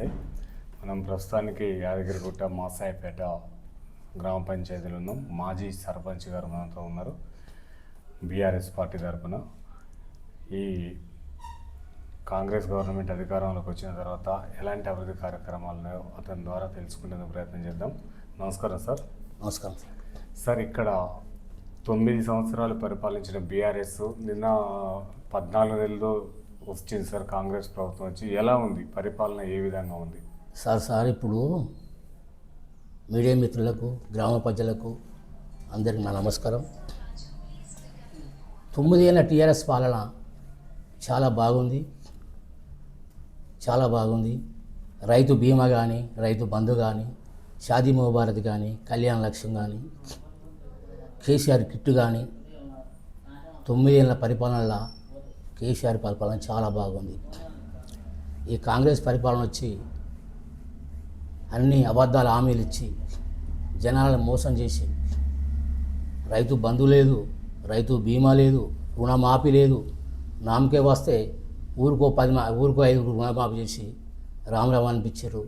నమస్తే మనం ప్రస్తుతానికి యాదగిరిగుట్ట మాసాయిపేట గ్రామ పంచాయతీలో ఉన్నాం. మాజీ సర్పంచ్ గారు మనతో ఉన్నారు. బీఆర్ఎస్ పార్టీ తరఫున ఈ కాంగ్రెస్ గవర్నమెంట్ అధికారంలోకి వచ్చిన తర్వాత ఎలాంటి అభివృద్ధి కార్యక్రమాలు ఉన్నాయో అతని ద్వారా తెలుసుకునేందుకు ప్రయత్నం చేద్దాం. నమస్కారం సార్. నమస్కారం సార్. సార్ ఇక్కడ తొమ్మిది సంవత్సరాలు పరిపాలించిన బీఆర్ఎస్ నిన్న పద్నాలుగు నెలలు వచ్చింది సార్ కాంగ్రెస్ ప్రభుత్వం వచ్చి. ఎలా ఉంది? పరిపాలన ఏ విధంగా ఉంది? సార్ సార్ ఇప్పుడు మీడియా మిత్రులకు గ్రామ ప్రజలకు అందరికీ నా నమస్కారం. తొమ్మిదేళ్ళ టీఆర్ఎస్ పాలన చాలా బాగుంది. చాలా బాగుంది. రైతు బీమా కానీ రైతు బంధు కానీ షాదీ ముబారత్ కానీ కళ్యాణ లక్ష్యం కానీ కేసీఆర్ కిట్టు కానీ తొమ్మిదేళ్ళ పరిపాలనలో కేసీఆర్ పరిపాలన చాలా బాగుంది. ఈ కాంగ్రెస్ పరిపాలన వచ్చి అన్ని అబద్ధాల హామీలు ఇచ్చి జనాలను మోసం చేసి రైతు బంధు లేదు రైతు బీమా లేదు రుణమాఫీ లేదు. నామకే వస్తే ఊరికో పది మా ఊరికో ఐదుగురు రుణమాఫీ చేసి రామరావు అనిపించారు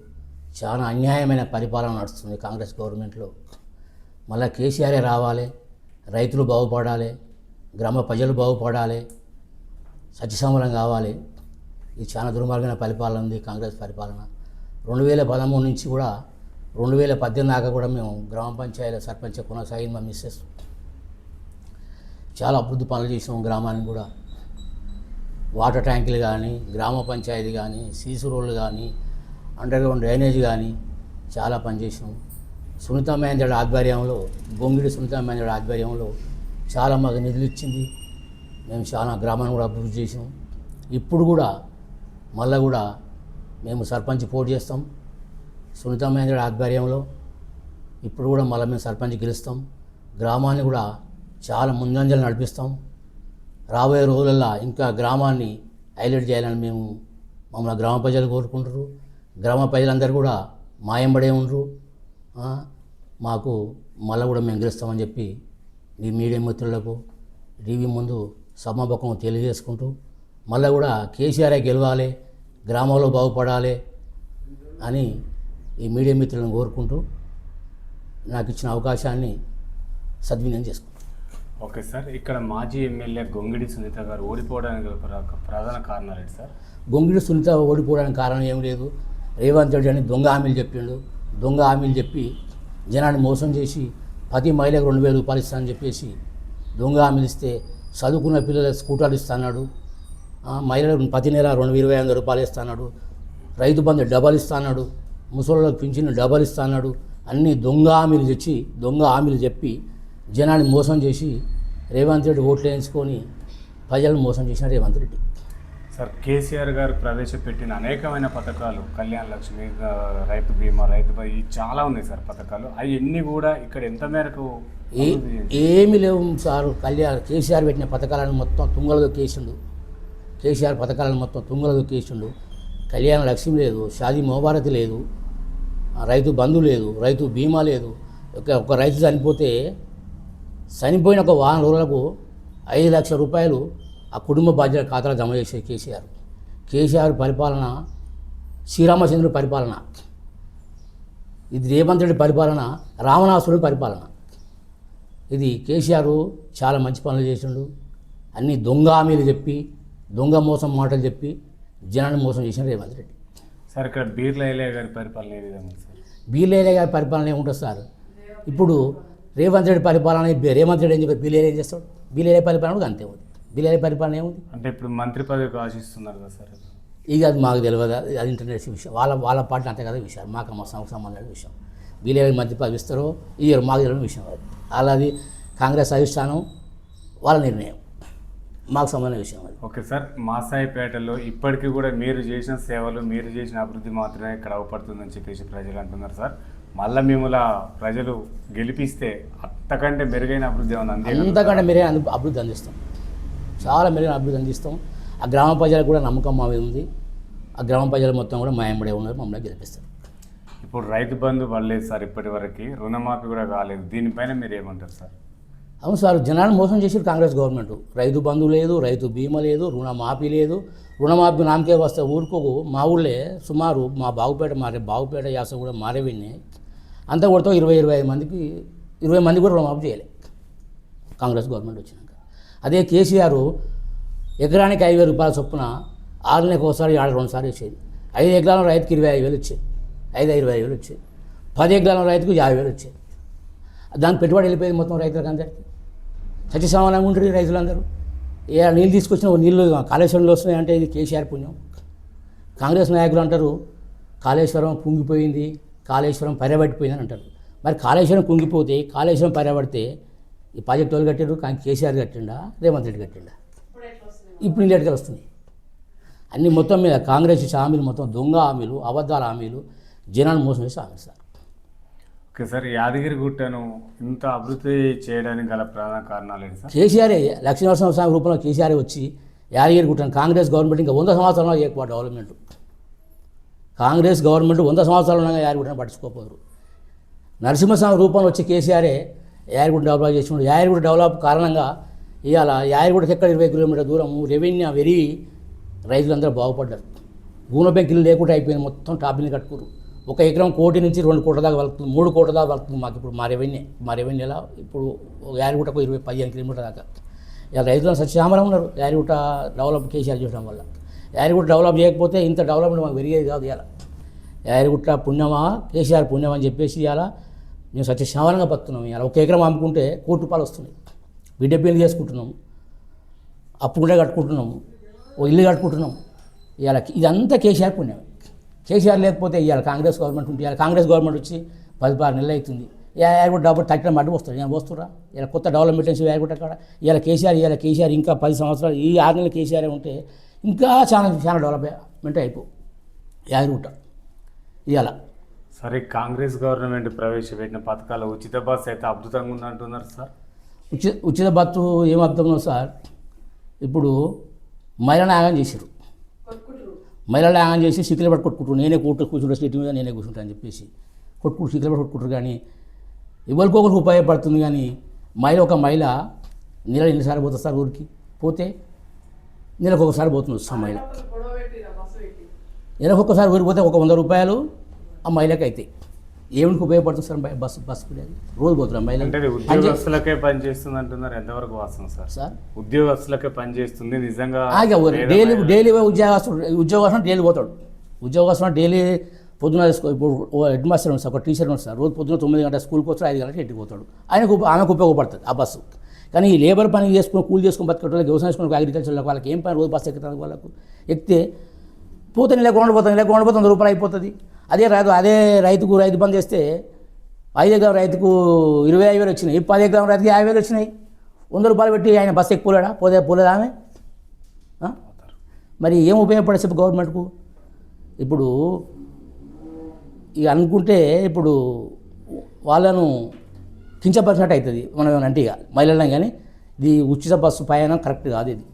చాలా అన్యాయమైన పరిపాలన నడుస్తుంది కాంగ్రెస్ గవర్నమెంట్లో. మళ్ళీ కేసీఆరే రావాలి రైతులు బాగుపడాలి గ్రామ ప్రజలు బాగుపడాలి సత్యసమరం కావాలి. ఇది చాలా దుర్మార్గమైన పరిపాలన ఉంది కాంగ్రెస్ పరిపాలన. రెండు వేల పదమూడు నుంచి కూడా రెండు వేల పద్దెనిమిది దాకా కూడా మేము గ్రామ పంచాయతీ సర్పంచ్ కొనసాగింది మా మిస్సెస్ చాలా అభివృద్ధి పనులు చేసాం గ్రామానికి కూడా. వాటర్ ట్యాంకులు కానీ గ్రామ పంచాయతీ కానీ సీసీ రోడ్లు కానీ అండర్ గ్రౌండ్ డ్రైనేజ్ కానీ చాలా పనిచేసాం సునీత మహేంద్రుడి ఆధ్వర్యంలో గొంగిడి సునీత మహేంద్రుడి ఆధ్వర్యంలో చాలా మాకు నిధులు ఇచ్చింది. మేము చాలా గ్రామాన్ని కూడా అభివృద్ధి చేసాం ఇప్పుడు కూడా మళ్ళీ కూడా మేము సర్పంచ్ పోటీ చేస్తాం. సునీత మహేంద్ర ఆధ్వర్యంలో ఇప్పుడు కూడా మళ్ళీ మేము సర్పంచ్ గెలుస్తాం. గ్రామాన్ని కూడా చాలా ముందంజలు నడిపిస్తాం. రాబోయే రోజులల్లో ఇంకా గ్రామాన్ని హైలైట్ చేయాలని మేము మమ్మల్ని గ్రామ ప్రజలు కోరుకుంటారు గ్రామ ప్రజలందరూ కూడా మాయంబడే ఉండరు. మాకు మళ్ళీ కూడా మేము గెలుస్తామని చెప్పి మీ మీడియా మిత్రులకు టీవీ ముందు సమాపకం తెలియజేసుకుంటూ మళ్ళీ కూడా కేసీఆర్ గెలవాలి గ్రామంలో బాగుపడాలి అని ఈ మీడియా మిత్రులను కోరుకుంటూ నాకు ఇచ్చిన అవకాశాన్ని సద్వినియోగం చేసుకుంటాను ఓకే సార్ ఇక్కడ మాజీ ఎమ్మెల్యే గొంగిడి సునీత గారు ఓడిపోవడానికి ప్రధాన కారణాలు ఏంటి సార్? గొంగిడి సునీత ఓడిపోవడానికి కారణం ఏం లేదు. రేవంత్ రెడ్డి అని దొంగ హామీలు చెప్పిండు. దొంగ హామీలు చెప్పి జనాన్ని మోసం చేసి ప్రతి మహిళకు రెండు వేల రూపాయలు ఇస్తానని చెప్పేసి దొంగ హామీలు ఇస్తే చదువుకున్న పిల్లలకు స్కూటర్లు ఇస్తున్నాడు. మహిళలకు ప్రతి నెల రెండు ఇరవై ఐదు రూపాయలు ఇస్తున్నాడు రైతు బంధు డబల్ ఇస్తున్నాడు. ముసలిలకు పింఛన్ డబల్ ఇస్తున్నాడు. అన్ని దొంగ హామీలు తెచ్చి దొంగ హామీలు చెప్పి జనాన్ని మోసం చేసి రేవంత్ రెడ్డి ఓట్లు వేయించుకొని ప్రజలను మోసం చేసిన రేవంత్ రెడ్డి. సార్ కేసీఆర్ గారు ప్రవేశపెట్టిన అనేకమైన పథకాలు కళ్యాణ లక్ష్మి రైతు బీమా రైతు చాలా ఉన్నాయి సార్ పథకాలు. అవన్నీ కూడా ఇక్కడ ఎంత మేరకు ఏమి లేవు సార్. కళ్యాణ్ కేసీఆర్ పెట్టిన పథకాలను మొత్తం తుంగలతో కేసిండు. కేసీఆర్ పథకాలను మొత్తం తుంగలతో కేసిండు. కళ్యాణ లక్ష్యం లేదు షాదీ మోబారతి లేదు ఆ రైతు బంధు లేదు రైతు బీమా లేదు. ఒక ఒక రైతు చనిపోతే చనిపోయిన ఒక వారం రోజులకు ఐదు లక్షల రూపాయలు ఆ కుటుంబ బాధ్యత ఖాతాలో జమ చేసే కేసీఆర్. కేసీఆర్ పరిపాలన శ్రీరామచంద్రుడి పరిపాలన ఇది రేవంత్ రెడ్డి పరిపాలన రావణాసురుడి పరిపాలన. ఇది కేసీఆర్ చాలా మంచి పనులు చేసిండు. అన్ని దొంగ హామీలు చెప్పి దొంగ మోసం మాటలు చెప్పి జనాన్ని మోసం చేసిన రేవంత్ రెడ్డి. సార్ ఇక్కడ బీర్ల ఎలయ్య గారి పరిపాలన ఏ విధంగా ఉంది సార్? బీలేరే గారి పరిపాలన ఏముంటుంది సార్? ఇప్పుడు రేవంత్ రెడ్డి పరిపాలన రేవంత్ రెడ్డి ఏం చెప్పి బీలేరే ఏం చేస్తాడు? బీలేరే పరిపాలన కూడా అంతే ఉంది బీలేరే పరిపాలన ఏముంది? అంటే ఇప్పుడు మంత్రి పదవికి ఆశిస్తున్నారు కదా సార్ ఇక అది మాకు తెలియదు? అది- ఇంటర్నెట్ విషయం. వాళ్ళ వాళ్ళ పార్టీ అంతే కదా విషయం. మాకు మా సంబంధం విషయం. వీళ్ళు మధ్య పదిస్తారు ఇయ్యరు మాకు తెలియని విషయం అది. అలాది కాంగ్రెస్ అధిష్టానం వాళ్ళ నిర్ణయం. మాకు సంబంధం విషయం అది. ఓకే సార్ మాసాయిపేటలో ఇప్పటికీ కూడా మీరు చేసిన సేవలు మీరు చేసిన అభివృద్ధి మాత్రమే ఇక్కడ అవపడుతుందని చెప్పేసి ప్రజలు అంటున్నారు సార్. మళ్ళీ మిమ్మల్ని ప్రజలు గెలిపిస్తే అంతకంటే మెరుగైన అభివృద్ధి ఏమైనా అంతకంటే మెరుగైన అభివృద్ధి అందిస్తాం. చాలా మెరుగైన అభివృద్ధి అందిస్తాం. ఆ గ్రామ ప్రజలకు కూడా నమ్మకం మా మీద ఉంది. ఆ గ్రామ ప్రజలు మొత్తం కూడా మాయంబడే ఉన్నారు మమ్మల్ని గెలిపిస్తారు. ఇప్పుడు రైతు బంధు పడలేదు సార్ ఇప్పటివరకు రుణమాఫీ కూడా కాలేదు. దీనిపైన మీరు ఏమంటారు సార్? అవును సార్ జనాన్ని మోసం చేసారు కాంగ్రెస్ గవర్నమెంట్. రైతు బంధు లేదు రైతు బీమా లేదు రుణమాఫీ లేదు. రుణమాఫీ నామకే వస్తే ఊరుకోకు. మా ఊళ్ళే సుమారు మా బాగుపేట మారే బాగుపేట యాస కూడా మారేవిని అంతా కొడితే ఇరవై ఇరవై ఐదు మందికి ఇరవై మంది కూడా రుణమాఫీ చేయలే. కాంగ్రెస్ గవర్నమెంట్ వచ్చినాక. అదే కేసీఆర్ ఎకరానికి ఐదు వేల రూపాయల చొప్పున ఆరు నెలలకు ఒకసారి ఏడాది రెండుసార్లు వచ్చేది ఐదు ఎకరాల రైతుకి ఇరవై ఐదు వేలు వచ్చేది ఐదు ఇరవై ఐదు వేలు వచ్చేది పది ఎకరాల రైతుకు యాభై వేలు వచ్చేది దానికి పెట్టుబడి వెళ్ళిపోయింది మొత్తం రైతులకు అందరికీ. సత్యసమానంగా ఉంటుంది రైతులందరూ. ఏ నీళ్ళు తీసుకొచ్చిన నీళ్ళు కాళేశ్వరంలో వస్తున్నాయంటే ఇది కేసీఆర్ పుణ్యం. కాంగ్రెస్ నాయకులు అంటారు కాళేశ్వరం కుంగిపోయింది కాళేశ్వరం పర్యబట్టిపోయింది అని అంటారు. మరి కాళేశ్వరం కుంగిపోతే కాళేశ్వరం పర్యబడితే ఈ ప్రాజెక్ట్ వాళ్ళు కట్టారు కానీ కేసీఆర్ కట్టిండా రేవంత్ రెడ్డి కట్టిండా? ఇప్పుడు నీళ్ళు వస్తుంది అన్ని మొత్తం మీద కాంగ్రెస్ హామీలు మొత్తం దొంగ హామీలు అబద్ధాల హామీలు జనాన్ని మోసం చేసే సార్ ఓకే సార్ యాదగిరి గుట్టను ఇంత అభివృద్ధి చేయడానికి గల ప్రధాన కారణాలు ఏంటి సార్? కేసీఆర్ లక్ష్మీనరసింహ స్వామి రూపంలో కేసీఆర్ వచ్చి యాదగిరి గుట్టను కాంగ్రెస్ గవర్నమెంట్ ఇంకా వంద సంవత్సరాలు ఎక్కువ డెవలప్మెంట్ కాంగ్రెస్ గవర్నమెంట్ వంద సంవత్సరాలు ఉండగా యాదగిరిగుట్టను పట్టించుకోపోరు నరసింహస్వామి రూపంలో వచ్చి కేసీఆరే యాదగిరి డెవలప్ చేసిండు. యాదగిరి డెవలప్ కారణంగా ఇవాళ యాదగిరిగుడికి ఎక్కడ ఇరవై కిలోమీటర్ దూరం రెవెన్యూ పెరిగి రైతులందరూ బాగుపడ్డారు. గూన బెంకిలు లేకుండా అయిపోయింది మొత్తం టాపిని కట్టుకోరు ఒక ఎకరం కోటి నుంచి రెండు కోట్ల దాకా వెళ్తుంది మూడు కోట్ల దాకా వెళ్తుంది మాకు ఇప్పుడు మా రెవెన్యూ మా రెవెన్యూలో ఇప్పుడు యారిగుటకు ఇరవై పదిహేను కిలోమీటర్ దాకా. ఇలా రైతులను సత్యామరం ఉన్నారు యారిగుట డెవలప్ కేసీఆర్ చేయడం వల్ల. యారిగుట డెవలప్ చేయకపోతే ఇంత డెవలప్మెంట్ మాకు పెరిగేది కాదు ఇలా యారిగుట్ట పుణ్యమా కేసీఆర్ పుణ్యం అని చెప్పేసి ఇలా మేము సత్యశామరంగా బతున్నాం ఇలా ఒక ఎకరం అమ్ముకుంటే కోటి రూపాయలు వస్తున్నాయి. బిడ్డ పెళ్ళి చేసుకుంటున్నాం అప్పు కూడా కట్టుకుంటున్నాము ఓ ఇల్లు కట్టుకుంటున్నాం. ఇలా ఇదంతా కేసీఆర్ పుణ్యం కేసీఆర్ లేకపోతే ఇవాళ కాంగ్రెస్ గవర్నమెంట్ ఉంటే ఇవాళ కాంగ్రెస్ గవర్నమెంట్ వచ్చి పది పది నెలలు అవుతుంది. కూడా డబ్బులు తట్టిన మట్టి వస్తారు నేను వస్తురా ఇలా కొత్త డెవలప్మెంట్ కూడా? అక్కడ ఇవాళ కేసీఆర్ ఇవాళ కేసీఆర్ ఇంకా పది సంవత్సరాలు ఈ ఆరు నెలలు కేసీఆర్ ఉంటే ఇంకా చాలా చాలా డెవలప్మెంట్ అయిపో యాదగిరిగుట్ట ఇవాళ. సరే కాంగ్రెస్ గవర్నమెంట్ ప్రవేశపెట్టిన పథకాల ఉచిత బస్సు అయితే అద్భుతంగా ఉందంటున్నారు సార్. ఉచిత ఉచిత బత్తు ఏం అర్థంలో సార్ ఇప్పుడు మహిళను ఆగం చేశారు మహిళలు ఆగం చేసి సిక్కులు పట్టి కొట్టుకుంటారు నేనే కూర్చు కూర్చుంటా సీటు మీద నేనే కూర్చుంటా అని చెప్పేసి కొట్టుకుంటూ సిక్కులు పట్టి కొట్టుకుంటారు. కానీ ఎవరికొకరికి ఉపయోగపడుతుంది. కానీ మహిళ ఒక మహిళ నెల ఎన్నిసార్లు పోతుంది సార్ ఊరికి? పోతే నెలకు ఒకసారి పోతుంది వస్తాం మహిళ. నెలకు ఒక్కసారి ఊరికి పోతే ఒక వంద రూపాయలు ఆ మహిళకి అవుతాయి ఏమిటికి ఉపయోగపడుతుంది సార్ బ- బస్సు బస్సు కూడా. రోజు పోతున్నాం మహిళలు అంటే ఉద్యోగస్తులకే పనిచేస్తుంది అంటున్నారు ఎంతవరకు వాస్తవం సార్? సార్? ఉద్యోగస్తులకే పనిచేస్తుంది నిజంగా డైలీ డైలీ ఉద్యోగస్తుడు ఉద్యోగస్తుడు డైలీ పోతాడు. ఉద్యోగస్తుడు డైలీ పొద్దున ఇప్పుడు హెడ్ మాస్టర్ ఉంది సార్ ఒక టీచర్ ఉంది సార్ రోజు పొద్దున తొమ్మిది గంటల స్కూల్కి వస్తాడు ఐదు గంటలకు ఇంటికి పోతాడు. ఆయనకు ఆమెకు ఉపయోగపడుతుంది ఆ బస్సు. కానీ ఈ లేబర్ పని చేసుకుని కూలి చేసుకుని బతికేట వ్యవసాయం చేసుకుని అగ్రికల్చర్ వాళ్ళకి ఏం పని? రోజు బస్సు ఎక్కుతారు వాళ్ళకు. ఎక్కితే పోతే నెల కొండ పోతాను నెల కొండ పోతే వంద రూపాయలు అయిపోతుంది. అదే రైతు అదే రైతుకు రైతు బంద్ చేస్తే ఐదు ఎకరం రైతుకు ఇరవై ఐదు వేలు వచ్చినాయి. పది ఎకరం రైతుకి యాభై వేలు వచ్చినాయి. వంద రూపాయలు పెట్టి ఆయన బస్సు ఎక్కిపోలేడా? పోతే పోలేదా ఆమె? మరి ఏం ఉపయోగపడే చెప్పు గవర్నమెంట్కు? ఇప్పుడు ఇక అనుకుంటే ఇప్పుడు వాళ్ళను కించపరిచినట్టు అవుతుంది. మనం ఏమైనా అంటే ఇక మహిళలను కానీ ఇది ఉచిత బస్సు ప్రయాణం కరెక్ట్ కాదు ఇది.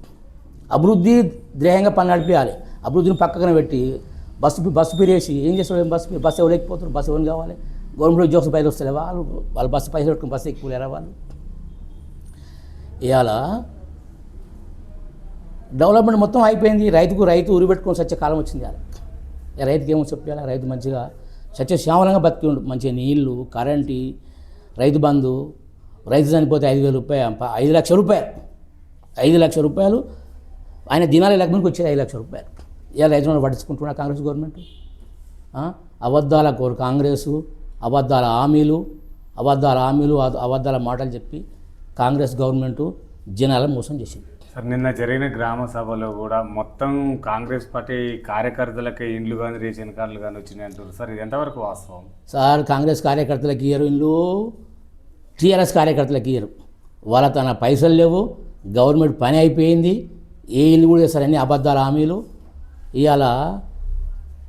అభివృద్ధి ధ్యేయంగా పని నడిపించాలి అభివృద్ధిని పక్కన పెట్టి బస్సు బస్సు పిరేసి ఏం చేస్తారు ఏం బస్సు బస్సు ఎవరు ఎక్కిపోతారు? బస్సు ఎవరు కావాలి? గవర్నమెంట్ ఉద్యోగస్తులు పైసలు వస్తలే వాళ్ళు వాళ్ళు బస్సు పైసలు పెట్టుకుని బస్సు ఎక్కిపోలేరా వాళ్ళు? ఇవాళ డెవలప్మెంట్ మొత్తం అయిపోయింది. రైతుకు రైతు ఉరి పెట్టుకొని సచ్చే కాలం వచ్చింది వాళ్ళకి రైతుకి ఏమో చెప్పాలి? రైతు మంచిగా సత్య శ్యామలంగా బతికి ఉండు మంచిగా నీళ్ళు కరెంటు రైతు బంధు రైతు చనిపోతే ఐదు వేల రూపాయలు ఐదు లక్షల రూపాయలు. ఐదు లక్షల రూపాయలు. ఆయన దినాల లగ్నంకి వచ్చేది ఐదు లక్షల రూపాయలు. ఇవాళ రైతులను పట్టించుకుంటున్నా కాంగ్రెస్ గవర్నమెంట్? అబద్ధాల కోరు కాంగ్రెసు అబద్ధాల హామీలు అబద్ధాల హామీలు అబ- అబద్ధాల మాటలు చెప్పి కాంగ్రెస్ గవర్నమెంట్ జనాలను మోసం చేసింది. సార్ నిన్న జరిగిన గ్రామ సభలో కూడా మొత్తం కాంగ్రెస్ పార్టీ కార్యకర్తలకే ఇండ్లు కానీ రేషన్ కార్డులు కానీ వచ్చినాయి అంటారు సార్ ఇది ఎంతవరకు వాస్తవం? సార్ కాంగ్రెస్ కార్యకర్తలకు ఇయ్యరు ఇల్లు టీఆర్ఎస్ కార్యకర్తలకు ఇయ్యరు. వాళ్ళ తన పైసలు లేవు గవర్నమెంట్ పని అయిపోయింది ఏ ఇల్లు కూడా చేస్తారు అన్ని అబద్ధాల హామీలు. ఇవాళ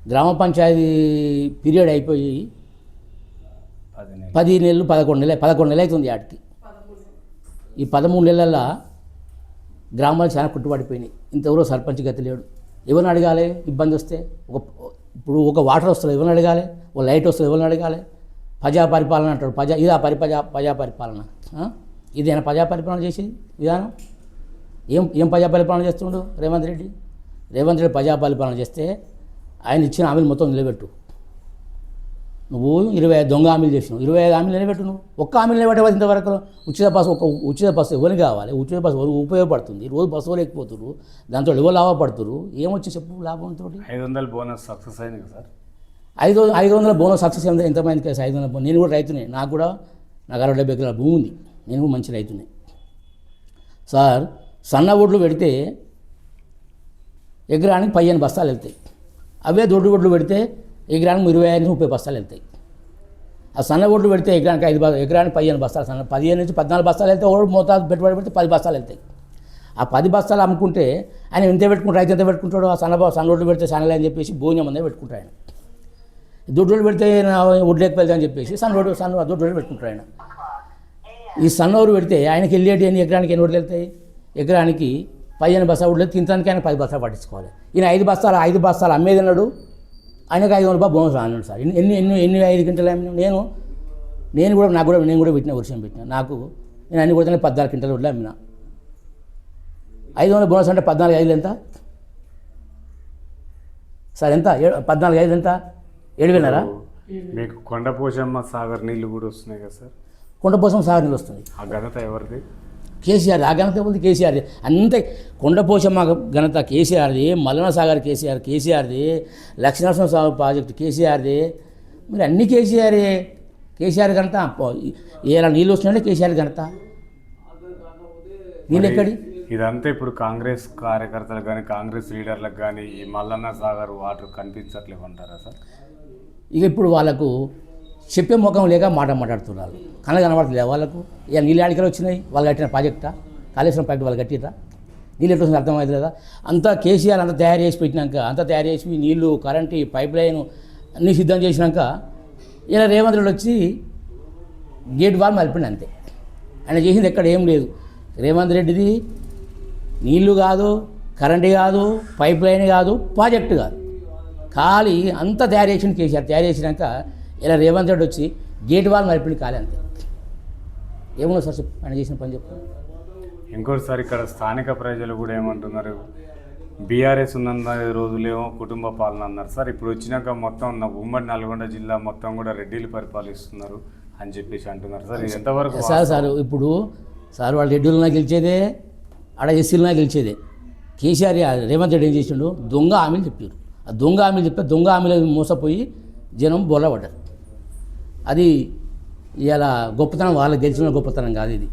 గ్రామ పంచాయతీ పీరియడ్ అయిపోయి పది నెలలు పది నెలలు పదకొండు నెలలు పదకొండు నెలలు అవుతుంది ఆటికి ఈ పదమూడు నెలల్లో గ్రామాలు చాలా కుట్టుబడిపోయినాయి. ఇంతవరకు సర్పంచ్ గతి లేడు. ఎవరిని అడగాలి? ఇబ్బంది వస్తే ఒక ఇప్పుడు ఒక వాటర్ వస్తుంది ఎవరిని అడగాలి? ఒక లైట్ వస్తుంది ఎవరిని అడగాలి? ప్రజా పరిపాలన అంటాడు. ప్రజా ఇదా పరి ప్రజా ప్రజా పరిపాలన. ఆ? ఇదేనా ప్రజా పరిపాలన చేసేది? విధానం? ఏం ఏం ప్రజా పరిపాలన చేస్తుండు రేవంత్ రెడ్డి? రేవంత్ రెడ్డి ప్రజా పరిపాలన చేస్తే ఆయన ఇచ్చిన హామీలు మొత్తం నిలబెట్టు. నువ్వు ఇరవై ఐదు దొంగ హామీలు చేసినావు. ఇరవై ఐదు హామీలు నిలబెట్టు నువ్వు. ఒక్క హామీలు నిలబెట్టవాలి ఇంతవరకు? ఉచిత బస్సు ఒక ఉచిత బస్సు ఎవరికి కావాలి? ఉచిత బస్సు ఎవరికి ఉపయోగపడుతుంది? రోజు బస్సు లేకపోతున్నారు దాంతో ఎవరు లాభపడుతున్నారు ఏమొచ్చి చెప్పు లాభంతో? ఐదు వందల బోనస్ సక్సెస్ అయింది కదా సార్. ఐదు ఐదు వందల బోనస్ సక్సెస్ ఎంత ఎంతమందికి కేసు ఐదు వందల నేను కూడా రైతునే. నాకు కూడా నాకు అరవై డెబ్బై ఎకరాల భూమి ఉంది. నేను కూడా మంచి రైతునే. సార్ సన్న ఒడ్లు పెడితే ఎకరానికి పదిహేను బస్తాలు వెళ్తాయి. అవే దొడ్డు ఒడ్లు పెడితే ఎకరానికి ఇరవై ఐదు నుంచి ముప్పై బస్తాలు వెళ్తాయి. ఆ సన్న ఒడ్లు పెడితే ఎకరానికి ఐదు బ- ఎకరానికి పదిహేను బస్తాలు సన్న పదిహేను నుంచి పద్నాలుగు బస్తాలు వెళ్తే ఒకటి మోతాదు పెట్టుబడి పెడితే పది బస్తాలు వెళ్తాయి. ఆ పది బస్తాలు అమ్ముకుంటే ఆయన ఎంత పెట్టుకుంటాడు రైతు ఎంత పెట్టుకుంటాడు ఆ సన్న సన్న ఒడ్లు పెడితే సన్నలే అని చెప్పేసి భోజనం అనేది పెట్టుకుంటాడు ఆయన. దొడ్డు పెడితే నా ఒడ్లేకి వెళ్తామని చెప్పేసి సన్న రోడ్డు సన్న దొడ్డు పెట్టుకుంటాడు ఆయన. ఈ సన్నోరు పెడితే ఆయనకి వెళ్ళేటి ఎన్ని ఎకరానికి ఎన్ని ఓట్లు వెళ్తాయి? ఎకరానికి పదిహేను బస్తాలు ఓట్లు తినడానికి ఆయన పది బస్తాలు పట్టించుకోవాలి. ఈయన ఐదు బస్తాలు ఐదు బస్తాలు అమ్మేది అన్నాడు ఆయనకు ఐదు వందల రూపాయలు బోనస్ అన్నాడు సార్. ఎన్ని ఎన్ని ఎన్ని ఐదు గంటలు నేను నేను కూడా నాకు కూడా నేను కూడా పెట్టిన వర్షం పెట్టిన. నాకు నేను అన్ని కూడా పద్నాలుగు గంటలు వడ్లు అమ్మిన. ఐదు వందల బోనస్ అంటే పద్నాలుగు ఐదు ఎంత? సార్ ఎంత? పద్నాలుగు ఐదు ఎంత? ఏడు వేలరా మీకు కొండపోచమ్మ సాగర్ నీళ్ళు కూడా వస్తున్నాయి కదా సార్? కొండపోసం సాగర్ నీళ్ళు వస్తుంది ఆ ఘనత ఎవరిది? కేసీఆర్ ఆ ఘనత ఉంది కేసీఆర్. అంతే కొండపోషమ్మ ఘనత కేసీఆర్ది మల్లన సాగర్ కేసీఆర్ కేసీఆర్ది లక్ష్మీనరసింహ సాగర్ ప్రాజెక్టు కేసీఆర్ది. మరి అన్ని కేసీఆర్. కేసీఆర్ ఘనత ఇలా నీళ్ళు వస్తున్నాయంటే కేసీఆర్ ఘనత నీళ్ళు ఎక్కడి ఇదంతా ఇప్పుడు కాంగ్రెస్ కార్యకర్తలకు కానీ కాంగ్రెస్ లీడర్లకు కానీ ఈ మల్లన్న సాగర్ వాటర్ కనిపించట్లేవు అంటారా సార్? ఇక ఇప్పుడు వాళ్ళకు చెప్పే ముఖం లేక మాట మాట్లాడుతున్నారు. కళ్ళు కనబడతలే వాళ్ళకు? ఇక నీళ్ళు ఆడికలు వచ్చినాయి? వాళ్ళు కట్టిన ప్రాజెక్టా? కాళేశ్వరం ప్రాజెక్ట్ వాళ్ళు కట్టిరా నీళ్ళు ఎట్లా అర్థమైంది లేదా అంతా కేసీఆర్ అంతా తయారు చేసి పెట్టినాక అంతా తయారు చేసి నీళ్ళు కరెంటు పైప్ లైన్ అన్నీ సిద్ధం చేసినాక ఇలా రేవంత్ రెడ్డి వచ్చి గేట్ వాల్ మలిపిండి అంతే. ఆయన చేసింది ఎక్కడ ఏం లేదు. రేవంత్ రెడ్డిది నీళ్ళు కాదు కరెంటు కాదు పైప్ లైన్ కాదు ప్రాజెక్టు కాదు. ఖాళీ అంతా తయారు చేసిన కేసీఆర్. తయారు చేసినాక ఇలా రేవంత్ రెడ్డి వచ్చి గేట్ వాల్ మలిపిండి ఖాళీ అంతే. ఏమన్నా సార్ చెప్పు ఆయన చేసిన పని చెప్పు. ఇంకోటిసారి ఇక్కడ స్థానిక ప్రజలు కూడా ఏమంటున్నారు? బీఆర్ఎస్ ఉన్న రోజులేమో కుటుంబ పాలన అన్నారు. సార్ ఇప్పుడు వచ్చినాక మొత్తం ఉమ్మడి నల్గొండ జిల్లా మొత్తం కూడా రెడ్డిలు పరిపాలిస్తున్నారు అని చెప్పేసి అంటున్నారు. సార్ ఇది ఎంతవరకు సార్ సార్ ఇప్పుడు సార్ వాళ్ళు రెడ్డిలనా గెలిచేదే ఆడ ఎస్సీలనా గెలిచేదే. కేసీఆర్ రేవంత్ రెడ్డి ఏం చేసిండు? దొంగ హామీలు చెప్పారు ఆ దొంగ హామీలు చెప్తే దొంగ హామీలు మోసపోయి జనం బొల్లబడ్డారు అది ఇలా గొప్పతనం వాళ్ళకి గెలిచిన గొప్పతనం కాదు ఇది.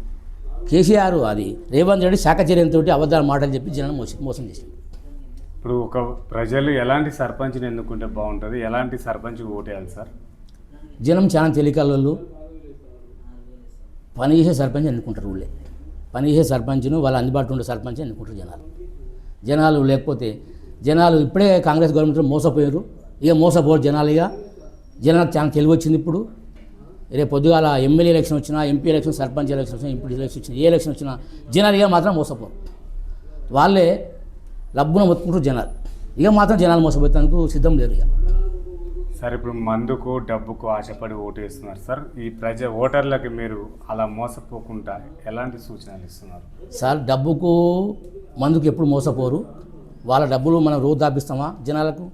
కేసీఆర్ అది రేవంత్ రెడ్డి శాఖచర్యంతో అబద్ధాల మాటలు చెప్పి జనం మోసం మోసం చేసిండు. ఇప్పుడు ఒక ప్రజలు ఎలాంటి సర్పంచ్ని ఎన్నుకుంటే బాగుంటుంది? ఎలాంటి సర్పంచ్కి ఓటేయాలి సార్? జనం చాలా తెలియకల్లో పనిచేసే సర్పంచ్ ఎన్నుకుంటారు ఊళ్ళే. పనిచేసే సర్పంచ్ను వాళ్ళ అందుబాటులో ఉండే సర్పంచ్ ఎన్నుకుంటారు జనాలు. జనాలు లేకపోతే జనాలు ఇప్పుడే కాంగ్రెస్ గవర్నమెంట్ మోసపోయారు. ఇక మోసపోరు జనాలు ఇక. జనాలకు చాలా తెలివి వచ్చింది ఇప్పుడు. రేపు పొద్దుగాల ఎమ్మెల్యే ఎలక్షన్ వచ్చినా ఎంపీ ఎలక్షన్ సర్పంచ్ ఎలక్షన్ వచ్చినా ఎంపీ ఎలక్షన్ వచ్చినా ఏ ఎలక్షన్ వచ్చినా జనాలు ఇక మాత్రం మోసపోరు. వాళ్ళే లబ్బున మొత్తుకుంటారు జనాలు ఇక మాత్రం జనాలు మోసపోయేందుకు సిద్ధం లేరు ఇక. సార్ ఇప్పుడు మందుకు డబ్బుకు ఆశపడి ఓటు వేస్తున్నారు సార్. ఈ ప్రజ ఓటర్లకి మీరు అలా మోసపోకుండా ఎలాంటి సూచనలు ఇస్తున్నారు? సార్ డబ్బుకు మందుకు ఎప్పుడు మోసపోరు. వాళ్ళ డబ్బులు మనం రోజు దాపిస్తామా జనాలకు?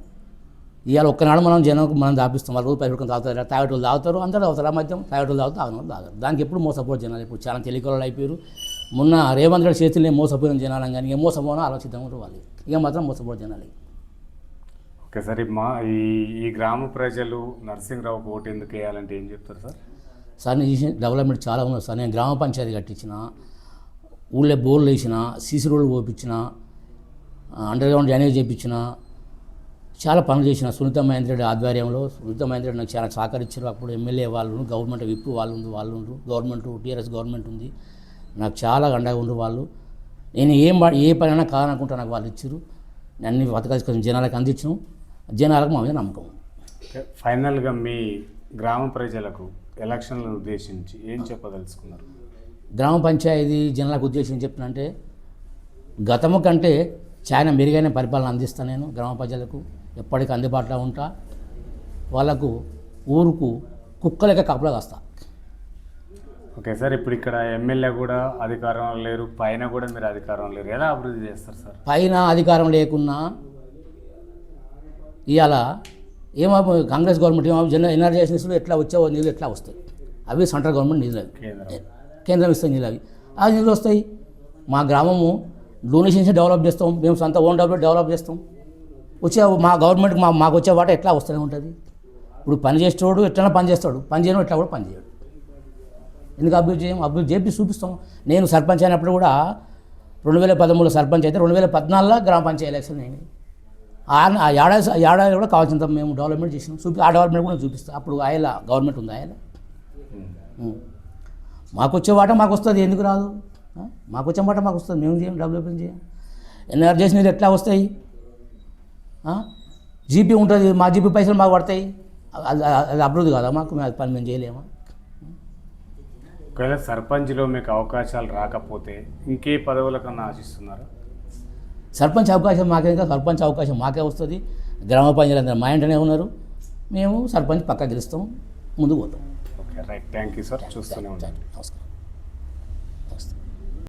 ఇవాళ ఒక్కనాడు మనం జనాలకు మనం దాపిస్తాం వాళ్ళు పది రూపాయలు తాగుతారు తాగేటోళ్ళు తాగుతారు అందరూ తాగుతారు ఆ మధ్యం తాగేటోళ్ళు తాగుతారు తాగిన వాళ్ళు తాగరు దానికి ఎప్పుడు మోసపోరు జనాలు ఇప్పుడు. చాలా తెలియకలు అయిపోయారు. మొన్న రేవంత్ రెడ్డి చేతులనే మోసపోయిన జనాలు కానీ ఇక మోసపోనో ఆలోచిద్దాం వాళ్ళు. ఇక మాత్రం మోసపోరు జనాలు. ఓకే సార్ మా ఈ ఈ గ్రామ ప్రజలు నరసింహరావుకు ఓటు ఎందుకు వేయాలంటే ఏం చెప్తారు సార్? సార్ నేను చేసిన డెవలప్మెంట్ చాలా ఉన్నది సార్. నేను గ్రామ పంచాయతీ కట్టించిన ఊళ్ళో బోర్లు వేసిన సీసీ రోడ్లు పోపించిన అండర్ గ్రౌండ్ డ్రైనేజ్ చేయించిన చాలా పనులు చేసిన సునీత మహేంద్ర రెడ్డి ఆధ్వర్యంలో. సునీత మహేంద్ర రెడ్డి నాకు చాలా సహకరించారు. అప్పుడు ఎమ్మెల్యే వాళ్ళు గవర్నమెంట్ విప్ వాళ్ళు ఉంది వాళ్ళు ఉండ్రు. గవర్నమెంట్ టీఆర్ఎస్ గవర్నమెంట్ ఉంది. నాకు చాలా అండగా ఉండ్రు వాళ్ళు. నేను ఏం ఏ పనైనా కాదనుకుంటా నాకు వాళ్ళు ఇచ్చారు అన్ని పథకాలు జనాలకు అందించను జనాలకు మా మీద నమ్మకం ఫైనల్గా మీ గ్రామ ప్రజలకు ఎలక్షన్లను ఉద్దేశించి ఏం చెప్పదలుచుకున్నారు? గ్రామ పంచాయతీ జనాలకు ఉద్దేశం చెప్తున్నంటే గతము కంటే చాలా మెరుగైన పరిపాలన అందిస్తాను నేను గ్రామ ప్రజలకు. ఎప్పటికీ అందుబాటులో ఉంటా. వాళ్ళకు ఊరుకు కుక్కలక కప్పలా కాస్తా. ఓకే సార్ ఇప్పుడు ఇక్కడ ఎమ్మెల్యే కూడా అధికారంలో లేరు పైన కూడా మీరు అధికారం లేరు. ఎలా అభివృద్ధి చేస్తారు సార్? పైన అధికారం లేకున్నా ఇవాళ ఏమో కాంగ్రెస్ గవర్నమెంట్ ఏమో జన ఎనర్జీస్లు ఎట్లా వచ్చావో నీళ్ళు ఎట్లా వస్తాయి? అవి సెంట్రల్ గవర్నమెంట్ నిధులు అవి. కేంద్రం. ఇస్తాయి నీళ్ళు అవి. ఆ నీళ్ళు వస్తాయి. మా గ్రామము డొనేషన్స్ డెవలప్ చేస్తాం. మేము సొంత ఓన్ డెవలప్ డెవలప్ చేస్తాం. వచ్చే మా గవర్నమెంట్ మా మాకు వచ్చే వాట ఎట్లా వస్తూనే ఉంటుంది? ఇప్పుడు పని చేసేవాడు ఎట్లా పని చేస్తాడు. పని చేయడం ఎట్లా కూడా పని చేయడు. ఎందుకు అభివృద్ధి చేయం? అభివృద్ధి చేపి చూపిస్తాం. నేను సర్పంచ్ అయినప్పుడు కూడా రెండు వేల పదమూడులో సర్పంచ్ అయితే రెండు వేల పద్నాలుగులో గ్రామ పంచాయతీ ఎలక్షన్ అయినాయి ఆ ఆ ఏడాది ఏడాది కూడా కావాల్సినంత మేము డెవలప్మెంట్ చేసినాం. చూపి ఆ డెవలప్మెంట్ కూడా చూపిస్తాం. అప్పుడు ఆయన గవర్నమెంట్ ఉంది ఆయన. మాకు వచ్చే వాట మాకు వస్తుంది. ఎందుకు రాదు? మాకు వచ్చే వాట మాకు వస్తుంది. మేము చేయం డెవలప్మెంట్ చేయం. ఎన్ఆర్జీఎస్ మీద ఎట్లా వస్తాయి? జీపీ ఉంటుంది మా జీపీ పైసలు మాకు పడతాయి. అది అభివృద్ధి కాదా మాకు? మేము అది పని మేము చేయలేమా? ఒకవేళ సర్పంచ్లో మీకు అవకాశాలు రాకపోతే ఇంకే పదవుల కన్నా ఆశిస్తున్నారు? సర్పంచ్ అవకాశం మాకే ఇంకా సర్పంచ్ అవకాశం మాకే వస్తుంది. గ్రామ పంచాయతీ మా ఇంటనే ఉన్నారు. మేము సర్పంచ్ పక్క గెలుస్తాం ముందుకు పోతాం. Okay right. Thank you sir చూస్తూనే ఉంటాను నమస్కారం.